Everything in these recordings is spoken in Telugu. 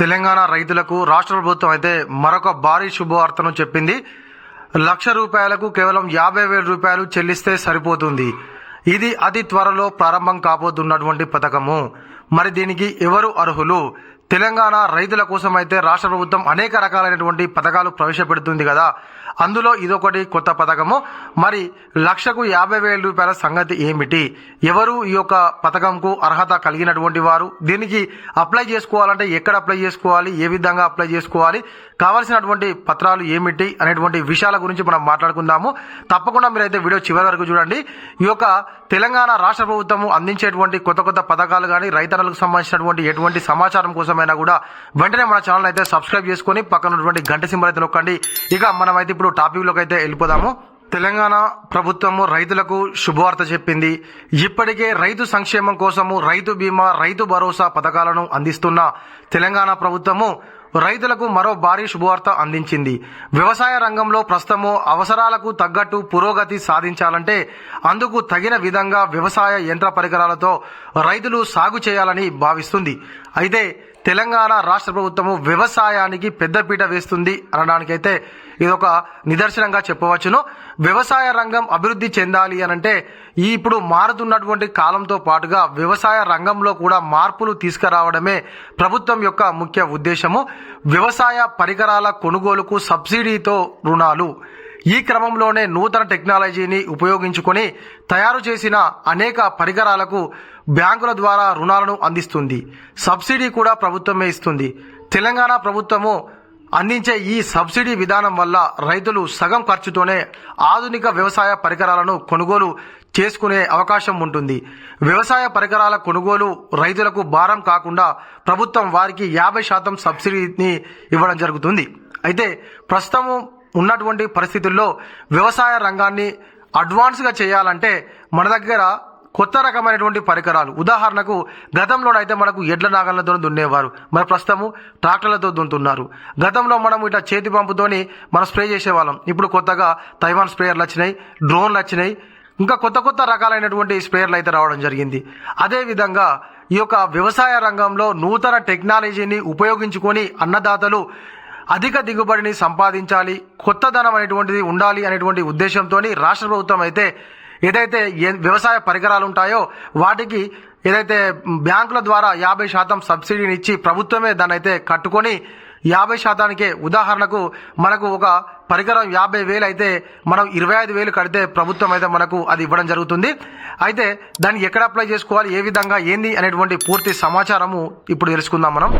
తెలంగాణ రైతులకు రాష్ట్ర ప్రభుత్వం అయితే మరొక భారీ శుభవార్తను చెప్పింది. లక్ష రూపాయలకు కేవలం యాభై వేల రూపాయలు చెల్లిస్తే సరిపోతుంది. ఇది అతి త్వరలో ప్రారంభం కాబోతున్నటువంటి పథకము. మరి దీనికి ఎవరు అర్హులు? తెలంగాణ రైతుల కోసం అయితే రాష్ట్ర ప్రభుత్వం అనేక రకాలైనటువంటి పథకాలు ప్రవేశపెడుతుంది కదా. అందులో ఇదొకటి కొత్త పథకము. మరి లక్షకు యాభై వేల రూపాయల సంగతి ఏమిటి? ఎవరు ఈ యొక్క పథకంకు అర్హత కలిగినటువంటి వారు? దీనికి అప్లై చేసుకోవాలంటే ఎక్కడ అప్లై చేసుకోవాలి? ఏ విధంగా అప్లై చేసుకోవాలి? కావాల్సినటువంటి పత్రాలు ఏమిటి? అనేటువంటి విషయాల గురించి మనం మాట్లాడుకుందాము. తప్పకుండా మీరైతే వీడియో చివరి వరకు చూడండి. ఈ యొక్క తెలంగాణ రాష్ట్ర ప్రభుత్వము అందించేటువంటి కొత్త కొత్త పథకాలు కానీ రైతన్నలకు సంబంధించినటువంటి ఎటువంటి సమాచారం కోసమైనా కూడా వెంటనే మన ఛానల్ అయితే సబ్స్క్రైబ్ చేసుకొని పక్కన ఉన్నటువంటి గంట సింబల్ అయితే నొక్కండి. ఇక మనమైతే ఇప్పుడు టాపిక్లోకి అయితే వెళ్ళిపోదాము. తెలంగాణ ప్రభుత్వము రైతులకు శుభవార్త చెప్పింది. ఇప్పటికే రైతు సంక్షేమం కోసము రైతు బీమా రైతు భరోసా పథకాలను అందిస్తున్న తెలంగాణ ప్రభుత్వము రైతులకు మరో భారీ శుభవార్త అందించింది. వ్యవసాయ రంగంలో ప్రస్తుతము అవసరాలకు తగ్గట్టు పురోగతి సాధించాలంటే అందుకు తగిన విధంగా వ్యవసాయ యంత్ర పరికరాలతో రైతులు సాగు చేయాలని భావిస్తుంది. అయితే తెలంగాణ రాష్ట్ర ప్రభుత్వము వ్యవసాయానికి పెద్దపీట వేస్తుంది అనడానికైతే ఇది ఒక నిదర్శనంగా చెప్పవచ్చును. వ్యవసాయ రంగం అభివృద్ధి చెందాలి అనంటే ఈ ఇప్పుడు మారుతున్నటువంటి కాలంతో పాటుగా వ్యవసాయ రంగంలో కూడా మార్పులు తీసుకురావడమే ప్రభుత్వం యొక్క ముఖ్య ఉద్దేశము. వ్యవసాయ పరికరాల కొనుగోలుకు సబ్సిడీతో రుణాలు. ఈ క్రమంలోనే నూతన టెక్నాలజీని ఉపయోగించుకొని తయారు చేసిన అనేక పరికరాలకు బ్యాంకుల ద్వారా రుణాలను అందిస్తుంది. సబ్సిడీ కూడా ప్రభుత్వమే ఇస్తుంది. తెలంగాణ ప్రభుత్వము అందించే ఈ సబ్సిడీ విధానం వల్ల రైతులు సగం ఖర్చుతోనే ఆధునిక వ్యవసాయ పరికరాలను కొనుగోలు చేసుకునే అవకాశం ఉంటుంది. వ్యవసాయ పరికరాల కొనుగోలు రైతులకు భారం కాకుండా ప్రభుత్వం వారికి యాభై శాతం సబ్సిడీని ఇవ్వడం జరుగుతుంది. అయితే ప్రస్తుతం ఉన్నటువంటి పరిస్థితుల్లో వ్యవసాయ రంగాన్ని అడ్వాన్స్గా చేయాలంటే మన దగ్గర కొత్త రకమైనటువంటి పరికరాలు. ఉదాహరణకు గతంలోనైతే మనకు ఎడ్ల నాగళ్ళతో దున్నేవారు. మరి ప్రస్తుతము ట్రాక్టర్లతో దున్నుతున్నారు. గతంలో మనం ఇట్లా చేతి పంపుతోని మనం స్ప్రే చేసేవాళ్ళం. ఇప్పుడు కొత్తగా తైవాన్ స్ప్రేయర్లు వచ్చినాయి డ్రోన్లు వచ్చినాయి. ఇంకా కొత్త కొత్త రకాలైనటువంటి స్ప్రేయర్లు అయితే రావడం జరిగింది. అదేవిధంగా ఈ యొక్క వ్యవసాయ రంగంలో నూతన టెక్నాలజీని ఉపయోగించుకొని అన్నదాతలు అధిక దిగుబడిని సంపాదించాలి కొత్త ధనం అనేటువంటిది ఉండాలి అనేటువంటి ఉద్దేశంతో రాష్ట్ర ప్రభుత్వం అయితే ఏదైతే వ్యవసాయ పరికరాలు ఉంటాయో వాటికి ఏదైతే బ్యాంకుల ద్వారా యాభై శాతం సబ్సిడీని ఇచ్చి ప్రభుత్వమే దాన్ని అయితే కట్టుకొని యాభై శాతానికే ఉదాహరణకు మనకు ఒక పరికరం యాభై వేలు అయితే మనం ఇరవై ఐదు వేలు కడితే ప్రభుత్వం అయితే మనకు అది ఇవ్వడం జరుగుతుంది. అయితే దాన్ని ఎక్కడ అప్లై చేసుకోవాలి ఏ విధంగా ఏంది అనేటువంటి పూర్తి సమాచారము ఇప్పుడు తెలుసుకుందాం మనం.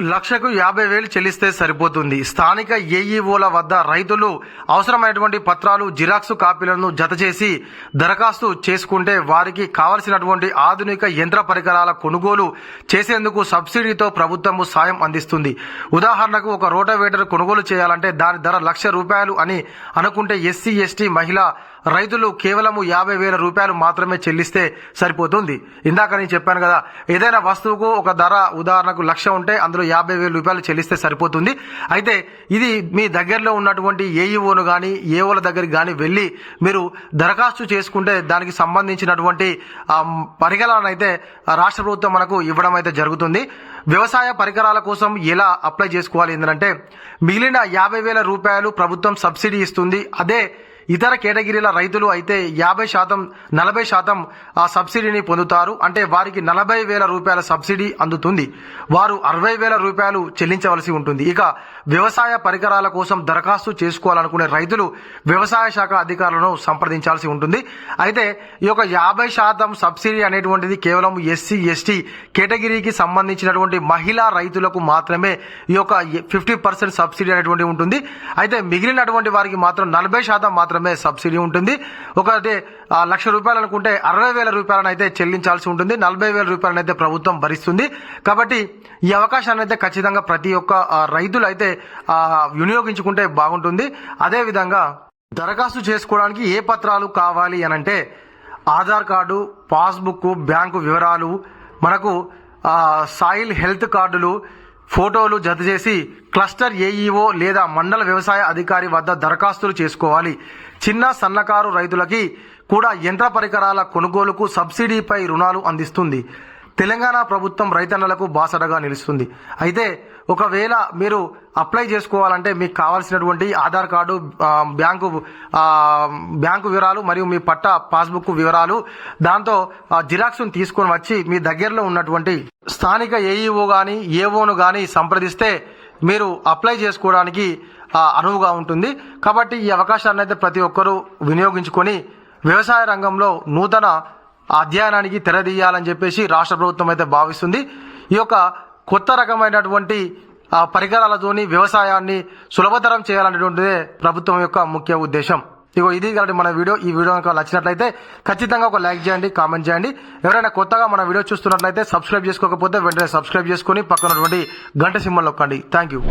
లక్షకు యాభై వేలు చెల్లిస్తే సరిపోతుంది. స్థానిక ఏఈఓల వద్ద రైతులు అవసరమైనటువంటి పత్రాలు జిరాక్స్ కాపీలను జత చేసి దరఖాస్తు చేసుకుంటే వారికి కావలసినటువంటి ఆధునిక యంత్ర పరికరాల కొనుగోలు చేసేందుకు సబ్సిడీతో ప్రభుత్వము సాయం అందిస్తుంది. ఉదాహరణకు ఒక రోటోవేటర్ కొనుగోలు చేయాలంటే దాని ధర లక్ష రూపాయలు అని అనుకుంటే ఎస్సీ ఎస్టీ మహిళ రైతులు కేవలము యాభై వేల రూపాయలు మాత్రమే చెల్లిస్తే సరిపోతుంది. ఇందాక నేను చెప్పాను కదా ఏదైనా వస్తువుకు ఒక ధర ఉదాహరణకు లక్ష ఉంటే అందులో యాభై వేల రూపాయలు చెల్లిస్తే సరిపోతుంది. అయితే ఇది మీ దగ్గరలో ఉన్నటువంటి ఏఈఓను కానీ ఏఓల దగ్గరికి కానీ వెళ్ళి మీరు దరఖాస్తు చేసుకుంటే దానికి సంబంధించినటువంటి ఆ, పరికరాలను అయితే రాష్ట్ర ప్రభుత్వం మనకు ఇవ్వడం అయితే జరుగుతుంది. వ్యవసాయ పరికరాల కోసం ఎలా అప్లై చేసుకోవాలి? ఏంటంటే మిగిలిన యాభై వేల రూపాయలు ప్రభుత్వం సబ్సిడీ ఇస్తుంది. అదే ఇతర కేటగిరీల రైతులు అయితే యాభై శాతం నలభై శాతం ఆ సబ్సిడీని పొందుతారు. అంటే వారికి నలభై వేల రూపాయల సబ్సిడీ అందుతుంది. వారు అరవై వేల రూపాయలు చెల్లించవలసి ఉంటుంది. ఇక వ్యవసాయ పరికరాల కోసం దరఖాస్తు చేసుకోవాలనుకునే రైతులు వ్యవసాయ శాఖ అధికారులను సంప్రదించాల్సి ఉంటుంది. అయితే ఈ యొక్క యాభై శాతం సబ్సిడీ అనేటువంటిది కేవలం ఎస్సీ ఎస్టీ కేటగిరీకి సంబంధించినటువంటి మహిళా రైతులకు మాత్రమే ఈ యొక్క ఫిఫ్టీ పర్సెంట్ సబ్సిడీ అనేటువంటి ఉంటుంది. అయితే మిగిలినటువంటి వారికి మాత్రం నలభై శాతం మాత్రమే సబ్సిడీ ఉంటుంది. ఒకటి లక్ష రూపాయలు అనుకుంటే అరవై వేల రూపాయలను అయితే చెల్లించాల్సి ఉంటుంది. నలభై వేల రూపాయలను అయితే ప్రభుత్వం భరిస్తుంది. కాబట్టి ఈ అవకాశాన్ని అయితే ఖచ్చితంగా ప్రతి ఒక్క రైతులు అయితే వినియోగించుకుంటే బాగుంటుంది. అదేవిధంగా దరఖాస్తు చేసుకోవడానికి ఏ పత్రాలు కావాలి అనంటే ఆధార్ కార్డు పాస్బుక్ బ్యాంకు వివరాలు మనకు సాయిల్ హెల్త్ కార్డులు ఫోటోలు జత చేసి క్లస్టర్ ఏఈఓ లేదా మండల వ్యవసాయ అధికారి వద్ద దరఖాస్తులు చేసుకోవాలి. చిన్న సన్నకారు రైతులకి కూడా యంత్ర పరికరాల కొనుగోలుకు సబ్సిడీపై రుణాలు అందిస్తుంది. తెలంగాణ ప్రభుత్వం రైతన్నలకు బాసడగా నిలుస్తుంది. అయితే ఒకవేళ మీరు అప్లై చేసుకోవాలంటే మీకు కావాల్సినటువంటి ఆధార్ కార్డు బ్యాంకు బ్యాంకు వివరాలు మరియు మీ పట్ట పాస్బుక్ వివరాలు దాంతో జిరాక్స్ను తీసుకొని వచ్చి మీ దగ్గరలో ఉన్నటువంటి స్థానిక ఏఈఓ కానీ ఏఓను కానీ సంప్రదిస్తే మీరు అప్లై చేసుకోవడానికి అనువుగా ఉంటుంది. కాబట్టి ఈ అవకాశాన్ని అయితే ప్రతి ఒక్కరూ వినియోగించుకొని వ్యవసాయ రంగంలో నూతన అధ్యయనానికి తెరదీయాలని చెప్పేసి రాష్ట్ర ప్రభుత్వం అయితే భావిస్తుంది. ఈ యొక్క కొత్త రకమైనటువంటి ఆ, పరికరాలతోని వ్యవసాయాన్ని సులభతరం చేయాలనేటువంటిదే ప్రభుత్వం యొక్క ముఖ్య ఉద్దేశం. ఇగో ఇది కాబట్టి మన వీడియో. ఈ వీడియో కనుక నచ్చినట్లయితే ఖచ్చితంగా ఒక లైక్ చేయండి కామెంట్ చేయండి. ఎవరైనా కొత్తగా మన వీడియో చూస్తున్నట్లయితే సబ్స్క్రైబ్ చేసుకోకపోతే వెంటనే సబ్స్క్రైబ్ చేసుకుని పక్కనటువంటి గంట సింబల్ నొక్కండి. Thank you.